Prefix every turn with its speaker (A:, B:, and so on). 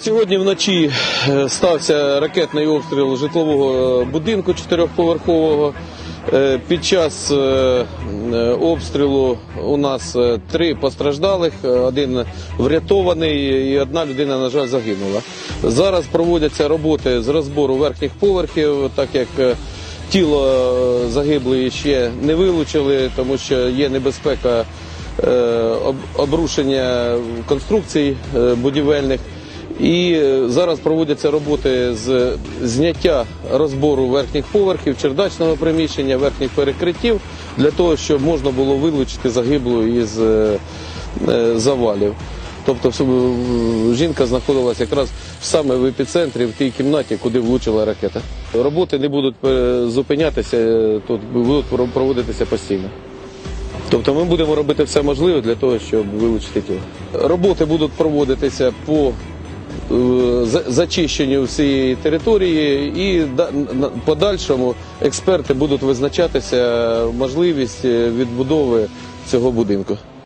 A: Сьогодні вночі е, стався ракетний обстріл житлового е, будинку чотирьохповерхового. Е, Під час обстрілу у нас три постраждалих, один врятований і одна людина, на жаль, загинула. Зараз проводяться роботи з розбору верхніх поверхів, так як тіло загиблої ще не вилучили, тому що є небезпека обрушення конструкцій будівельних. І е, зараз проводяться роботи з зняття розбору верхніх поверхів, чердачного приміщення, верхніх перекриттів для того, щоб можна було вилучити загиблу із е, е, завалів. Тобто жінка знаходилася якраз саме в епіцентрі, в тій кімнаті, куди влучила ракета. Роботи не будуть зупинятися, тут будуть проводитися постійно. Тобто ми будемо робити все можливе для того, щоб вилучити тіло. Роботи будуть проводитися по зачищенню всієї території і подальшому експерти будуть визначатися можливість е, відбудови цього будинку.